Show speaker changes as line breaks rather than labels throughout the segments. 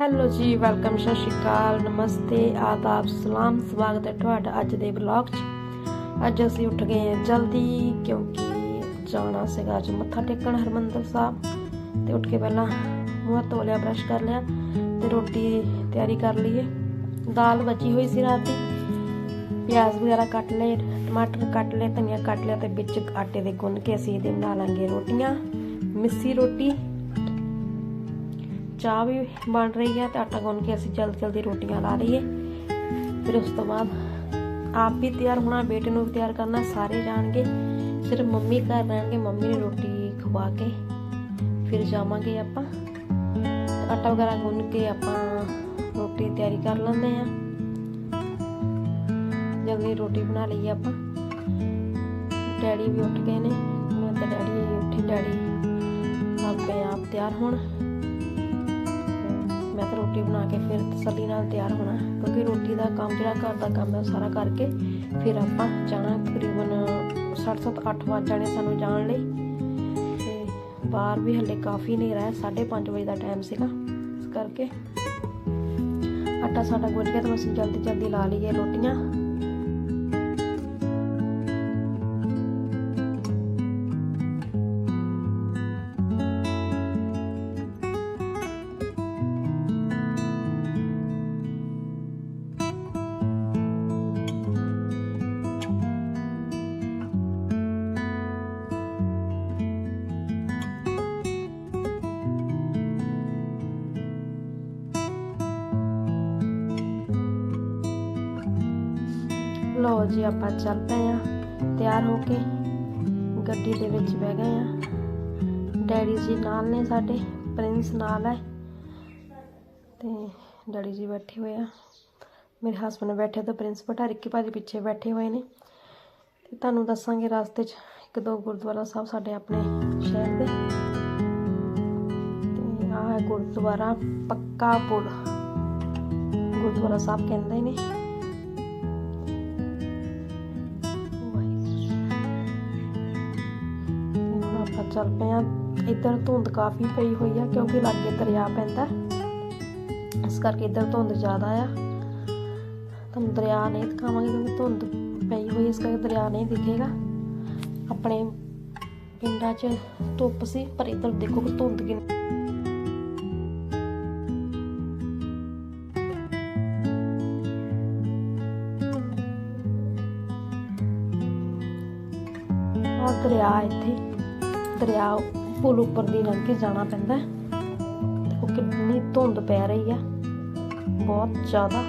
Hello ਜੀ, welcome, ਸਤਿ ਸ਼੍ਰੀ ਅਕਾਲ, ਨਮਸਤੇ, ਆਦਾਬ, ਸਲਾਮ, ਸਵਾਗਤ ਹੈ ਤੁਹਾਡਾ ਅੱਜ ਦੇ ਵਲੌਗ 'ਚ। ਅੱਜ ਅਸੀਂ ਉੱਠ ਗਏ ਹਾਂ ਜਲਦੀ ਕਿਉਂਕਿ ਜਾਣਾ ਸੀਗਾ ਅੱਜ ਮੱਥਾ ਟੇਕਣ ਹਰਮੰਦਰ ਸਾਹਿਬ ਤੇ ਉੱਠ ਕੇ ਪਹਿਲਾਂ ਮੂੰਹ ਧੋ ਲਿਆ, ਬ੍ਰਸ਼ ਕਰ ਲਿਆ ਤੇ ਰੋਟੀ ਤਿਆਰੀ ਕਰ ਲਈਏ ਦਾਲ ਬਚੀ ਹੋਈ ਸੀ ਰਾਤ ਦੀ। ਪਿਆਜ਼ ਵਗੈਰਾ ਕੱਟ ਲਏ, ਟਮਾਟਰ ਕੱਟ ਲਏ, ਧਨੀਆ ਕੱਟ ਲਿਆ ਤੇ ਵਿੱਚ ਆਟੇ ਦੇ ਗੁੰਨ ਕੇ ਅਸੀਂ ਇਹਦੇ ਬਣਾ ਲਾਂਗੇ ਰੋਟੀਆਂ, ਮਿੱਸੀ ਰੋਟੀ ਚਾਹ ਵੀ ਬਣ ਰਹੀ ਹੈ ਤੇ ਆਟਾ ਗੁੰਨ ਕੇ ਅਸੀਂ ਜਲਦੀ ਜਲਦੀ ਰੋਟੀਆਂ ਲਾ ਲਈਏ। ਫਿਰ ਉਸ ਤੋਂ ਬਾਅਦ ਆਪ ਵੀ ਤਿਆਰ ਹੋਣਾ, ਬੇਟੇ ਨੂੰ ਵੀ ਤਿਆਰ ਕਰਨਾ, ਸਾਰੇ ਜਾਣਗੇ। ਸਿਰਫ ਮੰਮੀ ਘਰ ਰਹਿਣਗੇ, ਮੰਮੀ ਨੇ ਰੋਟੀ ਖਵਾ ਕੇ ਫਿਰ ਜਾਵਾਂਗੇ ਆਪਾਂ। ਆਟਾ ਵਗੈਰਾ ਗੁੰਨ ਕੇ ਆਪਾਂ ਰੋਟੀ ਤਿਆਰੀ ਕਰ ਲੈਂਦੇ ਆ ਜਲਦੀ ਰੋਟੀ ਬਣਾ ਲਈ ਆਪਾਂ। ਡੈਡੀ ਵੀ ਉੱਠ ਗਏ ਨੇ। ਮੈਂ ਤਾਂ ਡੈਡੀ ਉੱਠੇ, ਡੈਡੀ ਆਪੇ ਆਪ ਤਿਆਰ ਹੋਣ। ਮੈਂ ਤਾਂ ਰੋਟੀ ਬਣਾ ਕੇ ਫਿਰ ਤਸੱਲੀ ਨਾਲ ਤਿਆਰ ਹੋਣਾ ਕਿਉਂਕਿ ਰੋਟੀ ਦਾ ਕੰਮ ਜਿਹੜਾ ਘਰ ਦਾ ਕੰਮ ਹੈ ਉਹ ਸਾਰਾ ਕਰਕੇ ਫਿਰ ਆਪਾਂ ਜਾਣਾ ਤਕਰੀਬਨ 7:30 8 ਵਜੇ ਜਾਣੇ ਸਾਨੂੰ ਜਾਣ ਲਈ। ਤੇ ਬਾਹਰ ਵੀ ਹਲੇ ਕਾਫੀ ਹਨੇਰਾ ਹੈ 5:30 ਵਜੇ ਦਾ ਟਾਈਮ ਸੀਗਾ। ਇਸ ਕਰਕੇ ਆਟਾ ਸਾਡਾ ਗੁੰਨ ਗਿਆ ਤਾਂ ਅਸੀਂ ਜਲਦੀ ਜਲਦੀ ਲਾ ਲਈਏ ਰੋਟੀਆਂ। ਲਓ ਜੀ, ਆਪਾਂ ਚੱਲ ਪਏ ਆ ਤਿਆਰ ਹੋ ਕੇ ਗੱਡੀ ਦੇ ਵਿੱਚ ਬਹਿ ਗਏ ਆ ਡੈਡੀ ਜੀ ਨਾਲ ਨੇ ਸਾਡੇ, ਪ੍ਰਿੰਸ ਨਾਲ ਹੈ। ਤੇ ਡੈਡੀ ਜੀ ਬੈਠੇ ਹੋਏ ਆ। ਮੇਰੇ ਹਸਬੰਡ ਬੈਠੇ ਤੇ ਪ੍ਰਿੰਸ ਭਟਾਰਿੱਕੀ ਭਾਜੀ ਪਿੱਛੇ ਬੈਠੇ ਹੋਏ ਨੇ। ਤੇ ਤੁਹਾਨੂੰ ਦੱਸਾਂਗੇ ਰਸਤੇ 'ਚ ਇੱਕ ਦੋ ਗੁਰਦੁਆਰਾ ਸਾਹਿਬ ਸਾਡੇ ਆਪਣੇ ਸ਼ਹਿਰ ਦੇ। ਤੇ ਆਹ ਗੁਰਦੁਆਰਾ ਪੱਕਾ ਪੁਲ। ਗੁਰਦੁਆਰਾ ਸਾਹਿਬ ਕਹਿੰਦੇ ਨੇ। ਚੱਲ ਪਏ ਆ। ਇੱਧਰ ਧੁੰਦ ਕਾਫੀ ਪਈ ਹੋਈ ਆ, ਕਿਉਂਕਿ ਲਾਗੇ ਦਰਿਆ ਪੈਂਦਾ। ਇਸ ਕਰਕੇ ਇੱਧਰ ਧੁੰਦ ਜ਼ਿਆਦਾ ਆ। ਤੁਹਾਨੂੰ ਦਰਿਆ ਨਹੀਂ ਦਿਖਾਵਾਂਗੇ ਕਿਉਂਕਿ ਧੁੰਦ ਪਈ ਹੋਈ ਇਸ ਕਰਕੇ ਦਰਿਆ ਨਹੀਂ ਦਿਖੇਗਾ। ਆਪਣੇ ਪਿੰਡਾਂ 'ਚ ਧੁੱਪ ਸੀ, ਪਰ ਇੱਧਰ ਦੇਖੋ ਧੁੰਦ ਕਿੰਨੀ ਦਰਿਆ ਪੁਲ ਉੱਪਰ ਦੀ ਲੰਘ ਕੇ ਜਾਣਾ ਪੈਂਦਾ ਦੇਖੋ ਕਿੰਨੀ ਧੁੰਦ ਪੈ ਰਹੀ ਆ। ਬਹੁਤ ਜ਼ਿਆਦਾ।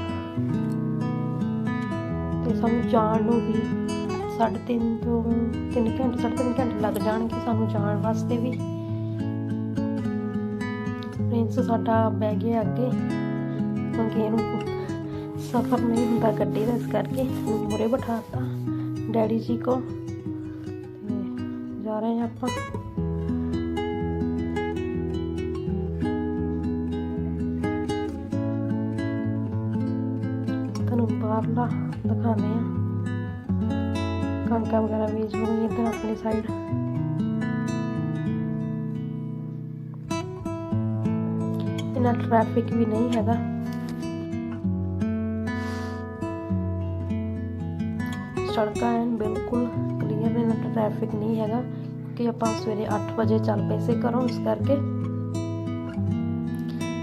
ਤੇ ਸਾਨੂੰ ਜਾਣ ਨੂੰ ਵੀ ਸਾਢੇ ਤਿੰਨ ਤੋਂ ਤਿੰਨ ਘੰਟੇ, ਸਾਢੇ ਤਿੰਨ ਘੰਟੇ ਲੱਗ ਜਾਣਗੇ ਸਾਨੂੰ ਜਾਣ ਵਾਸਤੇ ਵੀ। ਪ੍ਰਿੰਸ ਸਾਡਾ ਬਹਿ ਗਿਆ ਅੱਗੇ। ਕਿਉਂਕਿ ਇਹਨੂੰ ਸਫ਼ਰ ਨਹੀਂ ਹੁੰਦਾ ਗੱਡੀ ਦਾ, ਇਸ ਕਰਕੇ ਮੁਰੇ ਬਿਠਾਤਾ ਡੈਡੀ ਜੀ ਕੋ ਜਾ ਰਹੇ ਹਾਂ ਆਪਾਂ। ਬਾਹਰਲਾ ਦਿਖਾਉਂਦੇ ਆ ਕਣਕਾਂ ਵਗੈਰਾ ਬੀਜ ਹੋ ਗਈ ਇੱਧਰ ਆਪਣੀ ਸਾਈਡ ਇੰਨਾ ਟ੍ਰੈਫਿਕ ਵੀ ਨਹੀਂ ਹੈਗਾ। ਸੜਕਾਂ ਐਨ ਬਿਲਕੁਲ ਕਲੀਅਰ ਨੇ ਨਾ ਟ੍ਰੈਫਿਕ ਨਹੀਂ ਹੈਗਾ ਕਿ ਆਪਾਂ ਸਵੇਰੇ 8 ਵਜੇ ਚੱਲ ਪਏ ਸੀ ਘਰੋਂ ਇਸ ਕਰਕੇ।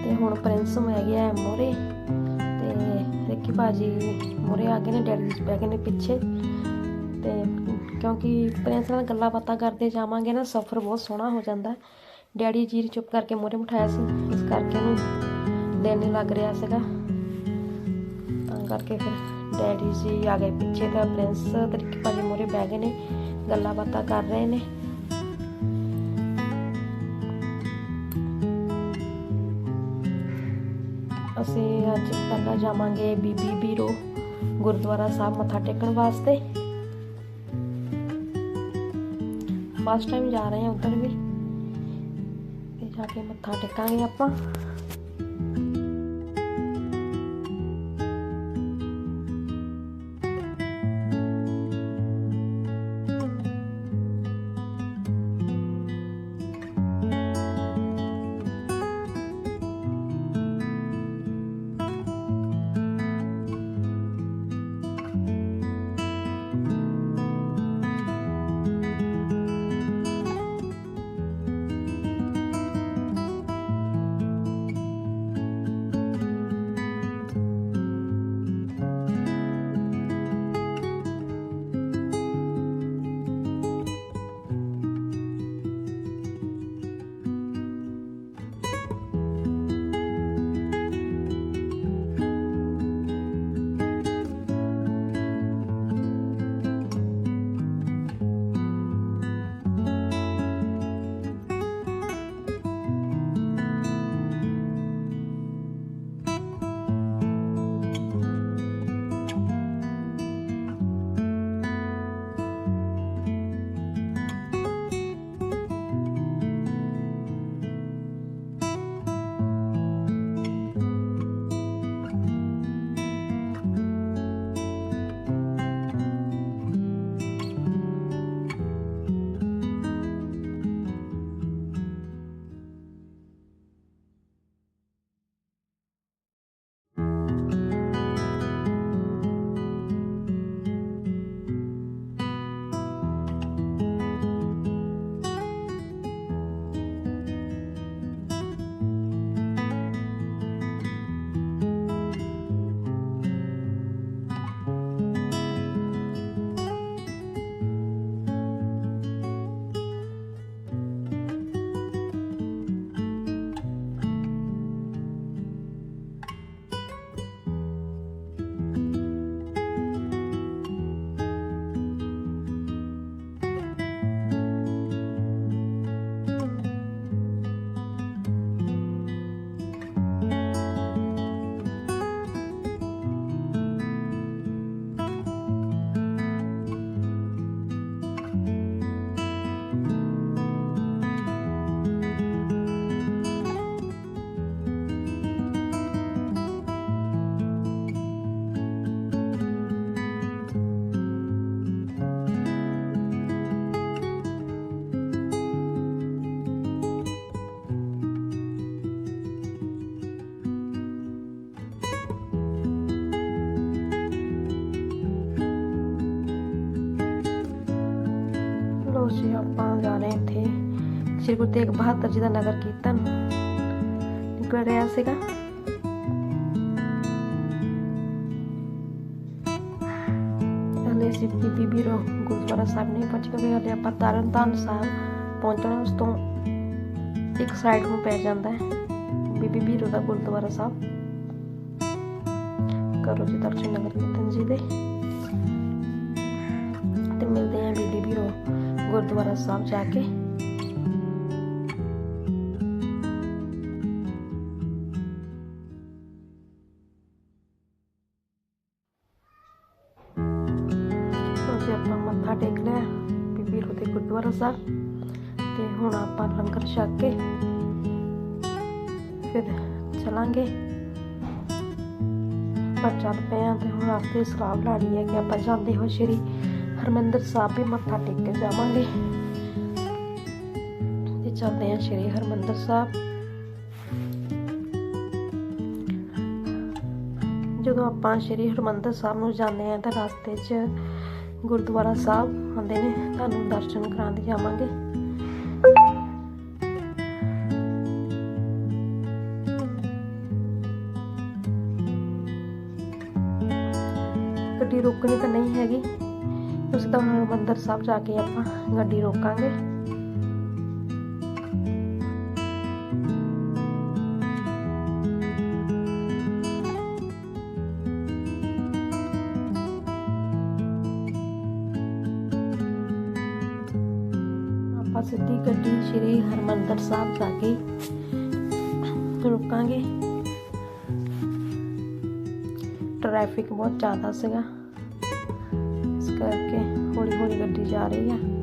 ਤੇ ਹੁਣ ਪ੍ਰਿੰਸ ਮੈਂ ਗਿਆ ਹੈ ਮੋਰੇ। ਰਿੱਕੀ ਭਾਜੀ ਮੋਰੇ ਆ ਗਏ ਨੇ, ਡੈਡੀ ਜੀ ਬਹਿ ਗਏ ਨੇ ਪਿੱਛੇ। ਤੇ ਕਿਉਂਕਿ ਪ੍ਰਿੰਸ ਨਾਲ ਗੱਲਾਂ ਬਾਤਾਂ ਕਰਦੇ ਜਾਵਾਂਗੇ ਨਾ, ਸਫ਼ਰ ਬਹੁਤ ਸੋਹਣਾ ਹੋ ਜਾਂਦਾ। ਡੈਡੀ ਜੀ ਨੇ ਚੁੱਪ ਕਰਕੇ ਮੋਰੇ ਬਿਠਾਇਆ ਸੀ, ਇਸ ਕਰਕੇ ਉਹਨੂੰ ਦਿਲ ਨਹੀਂ ਲੱਗ ਰਿਹਾ ਸੀਗਾ। ਤਾਂ ਕਰਕੇ ਫਿਰ ਡੈਡੀ ਜੀ ਆ ਗਏ ਪਿੱਛੇ, ਤਾਂ ਪ੍ਰਿੰਸ ਤੇ ਰਿੱਕੀ ਭਾਜੀ ਮੋਰੇ ਬਹਿ ਗਏ ਨੇ, ਗੱਲਾਂ ਬਾਤਾਂ ਕਰ ਰਹੇ ਨੇ। ਅਸੀਂ ਅੱਜ ਪਹਿਲਾਂ ਜਾਵਾਂਗੇ ਬੀਬੀ ਬੀਰੋ ਗੁਰਦੁਆਰਾ ਸਾਹਿਬ ਮੱਥਾ ਟੇਕਣ ਵਾਸਤੇ। ਫਸਟ ਟਾਈਮ ਜਾ ਰਹੇ ਹਾਂ ਉੱਧਰ ਵੀ। ਤੇ ਜਾ ਕੇ ਮੱਥਾ ਟੇਕਾਂਗੇ ਆਪਾਂ। ਗੁਰੂ ਤੇਗ ਬਹਾਦਰ ਜੀ ਦਾ ਨਗਰ ਕੀਰਤਨ। ਨਿਕਲ ਰਿਹਾ ਸੀਗਾ। ਹਲੇ ਅਸੀਂ ਬੀਬੀ ਬੀਰੋ ਗੁਰਦੁਆਰਾ ਸਾਹਿਬ ਨਹੀਂ ਪਹੁੰਚ ਗਏ, ਹਲੇ ਆਪਾਂ ਤਰਨਤਾਰਨ ਸਾਹਿਬ ਪਹੁੰਚਣਾ, ਉਸ ਤੋਂ ਇੱਕ ਸਾਈਡ ਨੂੰ ਪੈ ਜਾਂਦਾ ਹੈ, ਬੀਬੀ ਬੀਰੋ ਦਾ ਗੁਰਦੁਆਰਾ ਸਾਹਿਬ। ਕਰੋ ਜੀ ਦਰਸ਼ਨ ਨਗਰ ਕੀਰਤਨ ਜੀ ਦੇ। ਤੇ ਮਿਲਦੇ ਹਾਂ ਬੀਬੀ ਬੀਰੋ ਗੁਰਦੁਆਰਾ ਸਾਹਿਬ ਜਾ ਕੇ। ਦੇ ਗੁਰਦੁਆਰਾ ਤੇ ਹੁਣ ਆਪਾਂ ਲੰਗਰ ਛਕ ਕੇ ਫਿਰ ਚਲਾਂਗੇ। ਪਰ ਚੱਲ ਪਏ ਹਾਂ ਤੇ ਹੁਣ ਰਸਤੇ ਸਲਾਹ ਲਾਣੀ ਹੈ ਕਿ ਆਪਾਂ ਜਾਂਦੇ ਹੋ ਸ਼੍ਰੀ ਹਰਮੰਦਰ ਸਾਹਿਬ ਵੀ ਮੱਥਾ ਟੇਕ ਕੇ ਜਾਵਾਂਗੇ। ਤੇ ਚੱਲਦੇ ਹਾਂ ਸ਼੍ਰੀ ਹਰਮੰਦਰ ਸਾਹਿਬ। ਜਦੋਂ ਆਪਾਂ ਸ਼੍ਰੀ ਹਰਮੰਦਰ ਸਾਹਿਬ ਨੂੰ ਜਾਂਦੇ ਹਾਂ ਤਾਂ ਰਸਤੇ 'ਚ ਗੁਰਦੁਆਰਾ ਸਾਹਿਬ ਆਉਂਦੇ ਨੇ। ਤੁਹਾਨੂੰ ਦਰਸ਼ਨ ਕਰਾਉਂਦੇ ਜਾਵਾਂਗੇ ਗੱਡੀ ਰੋਕਣੀ ਤਾਂ ਨਹੀਂ ਹੈਗੀ। ਤੁਸੀਂ ਤਾਂ ਹੁਣ ਹਰਿਮੰਦਰ ਸਾਹਿਬ ਜਾ ਕੇ ਆਪਾਂ ਗੱਡੀ ਰੋਕਾਂਗੇ। ਆਪਾਂ ਸਿੱਧੀ ਗੱਡੀ ਸ਼੍ਰੀ ਹਰਮੰਦਰ ਸਾਹਿਬ ਜਾ ਕੇ ਰੁਕਾਂਗੇ। ਟ੍ਰੈਫਿਕ ਬਹੁਤ ਜ਼ਿਆਦਾ ਸੀਗਾ। ਇਸ ਕਰਕੇ ਹੌਲੀ ਹੌਲੀ ਗੱਡੀ ਜਾ ਰਹੀ ਆ।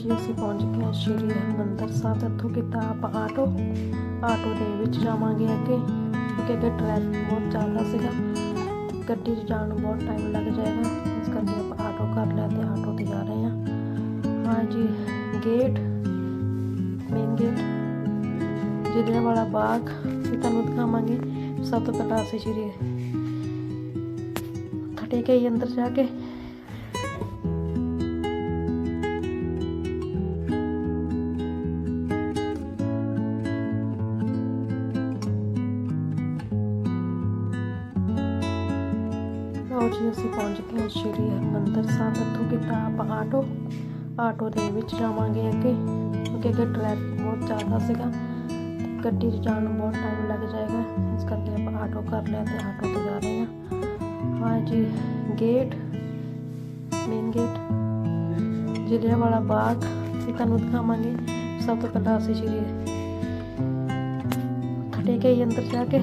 ਜੀ ਅਸੀਂ ਪਹੁੰਚ ਗਏ ਹਾਂ ਸ਼੍ਰੀ ਹਰਿਮੰਦਰ ਸਾਹਿਬ ਇੱਥੋਂ ਕੀਤਾ ਆਪਾਂ ਆਟੋ ਆਟੋ ਦੇ ਵਿੱਚ ਜਾਵਾਂਗੇ ਅੱਗੇ। ਕਿਉਂਕਿ ਅੱਗੇ ਟ੍ਰੈਫਿਕ ਬਹੁਤ ਜ਼ਿਆਦਾ ਸੀਗਾ। ਗੱਡੀ 'ਚ ਜਾਣ ਨੂੰ ਬਹੁਤ ਟਾਈਮ ਲੱਗ ਜਾਏਗਾ। ਇਸ ਕਰਕੇ ਆਪਾਂ ਆਟੋ ਕਰ ਲਿਆ ਤੇ ਆਟੋ ਤੇ ਜਾ ਰਹੇ ਹਾਂ। ਹਾਂ ਜੀ ਗੇਟ ਮੇਨ ਗੇਟ ਜਲਿਆਂ ਵਾਲਾ ਬਾਗ ਵੀ ਤੁਹਾਨੂੰ ਦਿਖਾਵਾਂਗੇ। ਸਭ ਤੋਂ ਪਹਿਲਾਂ ਅਸੀਂ ਸ਼੍ਰੀ। ਮੱਥਾ ਟੇਕ ਕੇ ਅੰਦਰ ਜਾ ਕੇ ਆਪਾਂ ਆਟੋ ਆਟੋ ਦੇ ਵਿੱਚ ਜਾਵਾਂਗੇ ਅੱਗੇ, ਕਿਉਂਕਿ ਅੱਗੇ ਟ੍ਰੈਫਿਕ ਬਹੁਤ ਜ਼ਿਆਦਾ ਸੀਗਾ। ਗੱਡੀ 'ਚ ਜਾਣ ਨੂੰ ਬਹੁਤ ਟਾਈਮ ਲੱਗ ਜਾਏਗਾ, ਇਸ ਕਰਕੇ ਆਪਾਂ ਆਟੋ ਕਰ ਲਿਆ ਤੇ ਆਟੋ ਤੇ ਜਾ ਰਹੇ ਹਾਂ। ਹਾਂ ਜੀ ਗੇਟ ਮੇਨ ਗੇਟ ਜਲਿਆਂ ਵਾਲਾ ਬਾਗ ਅਸੀਂ ਤੁਹਾਨੂੰ ਦਿਖਾਵਾਂਗੇ। ਸਭ ਤੋਂ ਪਹਿਲਾਂ ਅਸੀਂ ਸ਼੍ਰੀ ਮੱਥਾ ਕੇ ਆਈਏ ਅੰਦਰ ਜਾ ਕੇ।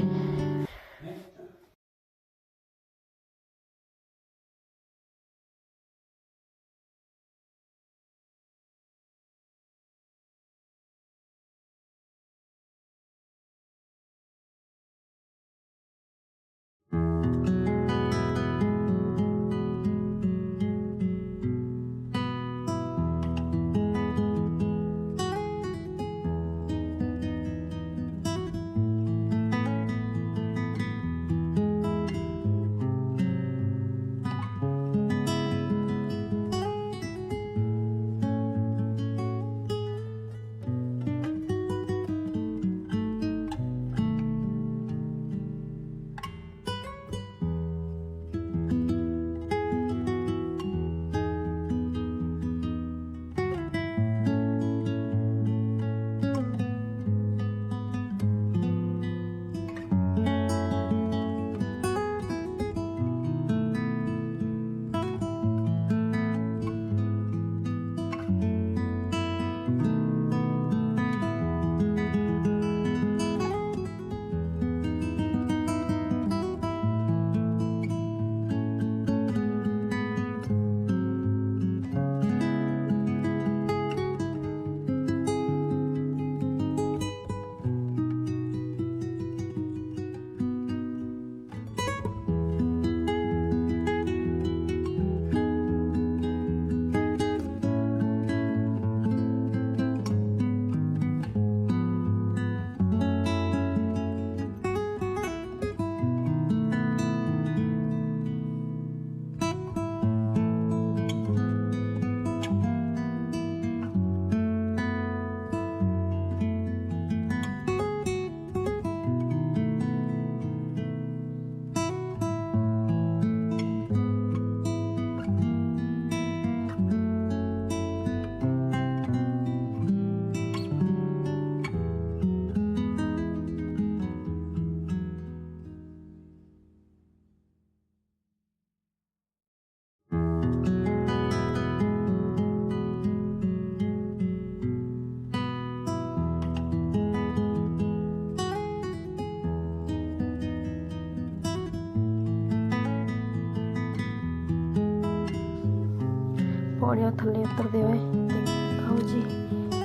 ਥੱਲੇ ਉਤਰਦੇ ਹੋਏ ਤੇ ਜੀ,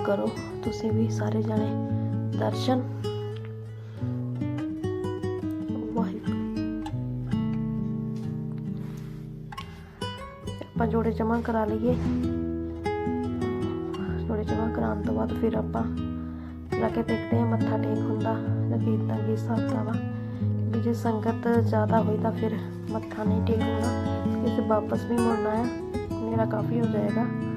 ਕਰੋ, ਤੁਸੀਂ ਵੀ ਸਾਰੇ ਜਾਣੇ ਦਰਸ਼ਨ। ਵਾਹਿਗੁਰੂ। ਆਪਾਂ ਜੋੜੇ ਜਮਾ ਕਰਾ ਲਈਏ। ਜੋੜੇ ਜਮਾ ਕਰਾਉਣ ਤੋਂ ਬਾਅਦ ਫਿਰ ਆਪਾਂ ਜਾ ਕੇ ਦੇਖਦੇ ਹਾਂ ਮੱਥਾ ਟੇਕ ਹੁੰਦਾ ਜਾਂ ਕੀਰਤਨ ਕੀ ਹਿਸਾਬ ਵਾ ਕਿਉਂਕਿ ਜੇ ਸੰਗਤ ਜ਼ਿਆਦਾ ਹੋਈ ਤਾਂ ਫਿਰ ਮੱਥਾ ਨਹੀਂ ਟੇਕ ਹੋਣਾ ਇਸ ਵਾਪਸ ਵੀ ਮੁੜਨਾ ਹੈ ਮੇਰਾ ਕਾਫੀ ਹੋ ਜਾਏਗਾ।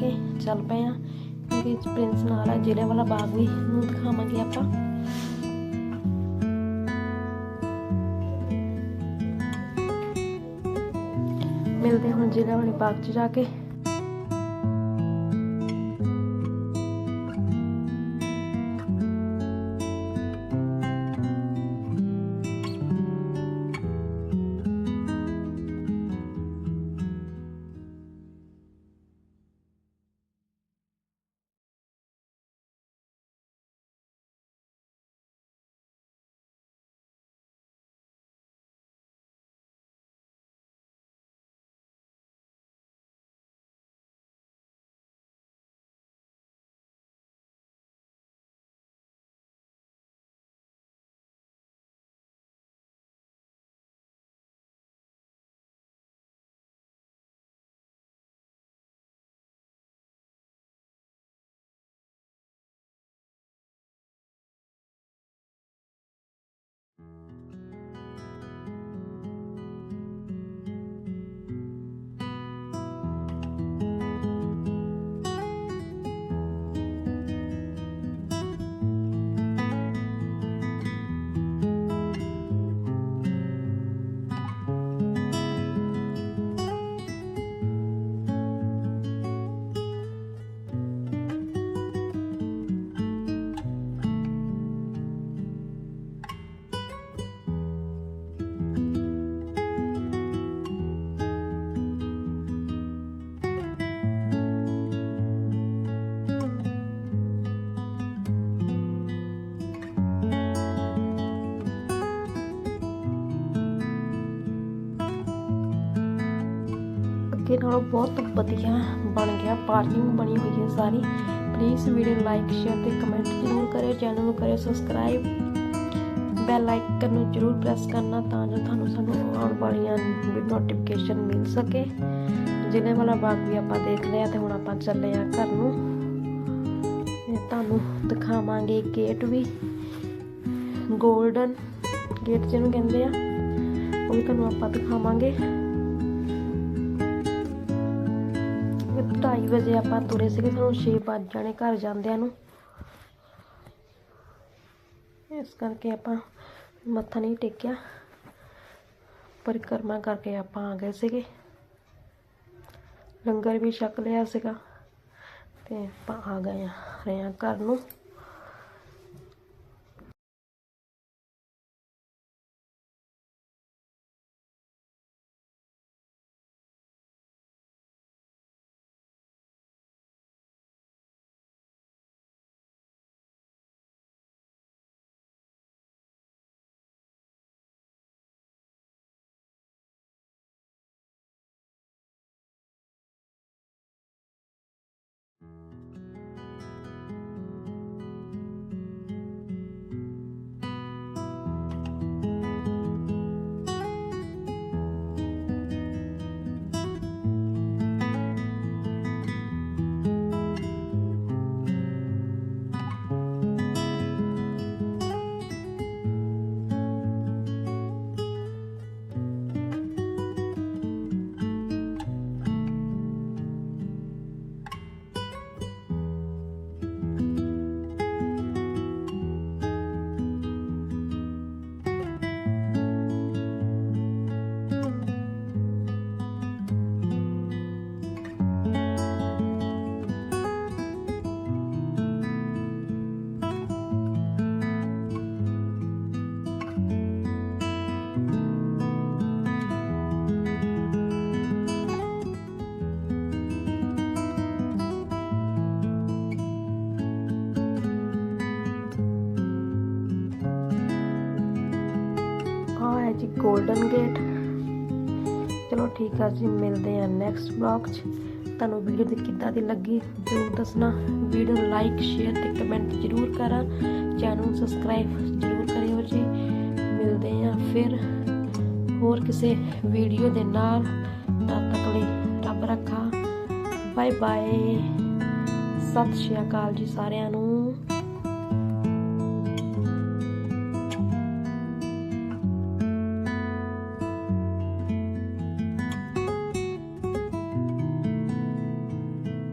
ਕੇ ਚੱਲ ਪਏ ਆ। ਕਿਉਂਕਿ ਪ੍ਰਿੰਸ ਨਾਲ ਆ ਜ਼ਿਲ੍ਹੇ ਵਾਲਾ ਬਾਗ ਵੀ ਨੂੰ ਦਿਖਾਵਾਂਗੇ ਆਪਾਂ। ਮਿਲਦੇ ਹੁਣ ਜ਼ਿਲ੍ਹੇ ਵਾਲੇ ਬਾਗ 'ਚ ਜਾ ਕੇ। ਅੱਗੇ ਨਾਲੋਂ ਬਹੁਤ ਵਧੀਆ ਬਣ ਗਿਆ, ਪਾਰਕਿੰਗ ਬਣੀ ਹੋਈ ਹੈ ਸਾਰੀ। ਪਲੀਜ਼ ਵੀਡੀਓ ਲਾਈਕ ਸ਼ੇਅਰ ਤੇ ਕਮੈਂਟ ਜ਼ਰੂਰ ਕਰਿਓ ਚੈਨਲ ਨੂੰ ਕਰਿਓ ਸਬਸਕ੍ਰਾਈਬ ਬੈਲ ਆਈਕਨ ਨੂੰ ਜ਼ਰੂਰ ਪ੍ਰੈਸ ਕਰਨਾ ਤਾਂ ਜੋ ਤੁਹਾਨੂੰ ਸਾਨੂੰ ਆਉਣ ਵਾਲੀਆਂ ਨੋਟੀਫਿਕੇਸ਼ਨ ਮਿਲ ਸਕੇ। ਜ਼ਿਲ੍ਹੇ ਵਾਲਾ ਬਾਗ ਵੀ ਆਪਾਂ ਦੇਖ ਲਿਆ ਤੇ ਹੁਣ ਆਪਾਂ ਚੱਲੇ ਆ ਘਰ ਨੂੰ। ਤੇ ਤੁਹਾਨੂੰ ਦਿਖਾਵਾਂਗੇ ਗੇਟ ਵੀ। 골ਡਨ ਗੇਟ ਜਿਹਨੂੰ ਕਹਿੰਦੇ ਆ, ਉਹ ਵੀ ਤੁਹਾਨੂੰ ਆਪਾਂ ਦਿਖਾਵਾਂਗੇ। ਵਜੇ ਆਪਾਂ ਤੁਰੇ ਸੀਗੇ ਸਾਨੂੰ 6 ਵੱਜ ਜਾਣੇ ਘਰ ਜਾਂਦਿਆਂ ਨੂੰ। ਇਸ ਕਰਕੇ ਆਪਾਂ ਮੱਥਾ ਨਹੀਂ ਟੇਕਿਆ। ਪਰਿਕਰਮਾ ਕਰਕੇ ਆਪਾਂ ਆ ਗਏ ਸੀਗੇ। ਲੰਗਰ ਵੀ ਛਕ ਲਿਆ ਸੀਗਾ ਤੇ ਆਪਾਂ ਆ ਗਏ ਆ ਰਹੇ ਆ ਘਰ ਨੂੰ। ਗੋਲਡਨ ਗੇਟ ਚਲੋ ਠੀਕ ਆ ਜੀ, ਮਿਲਦੇ ਆ ਨੈਕਸਟ ਬਲੌਗ 'ਚ। ਤੁਹਾਨੂੰ ਵੀਡੀਓ ਦੀ ਕਿੱਦਾਂ ਦੀ ਲੱਗੀ ਜ਼ਰੂਰ ਦੱਸਣਾ। ਵੀਡੀਓ ਨੂੰ ਲਾਈਕ ਸ਼ੇਅਰ ਤੇ ਕਮੈਂਟ ਜ਼ਰੂਰ ਕਰਾਂ। ਚੈਨਲ ਨੂੰ ਸਬਸਕ੍ਰਾਈਬ ਜ਼ਰੂਰ ਕਰਿਓ ਜੀ। ਮਿਲਦੇ ਆ ਫਿਰ ਹੋਰ ਕਿਸੇ ਵੀਡੀਓ ਦੇ ਨਾਲ। ਤਦ ਤੱਕ ਲਈ ਰੱਬ ਰੱਖਾ। ਬਾਏ ਬਾਏ ਸਤਿ ਸ਼੍ਰੀ ਅਕਾਲ ਜੀ ਸਾਰਿਆਂ ਨੂੰ।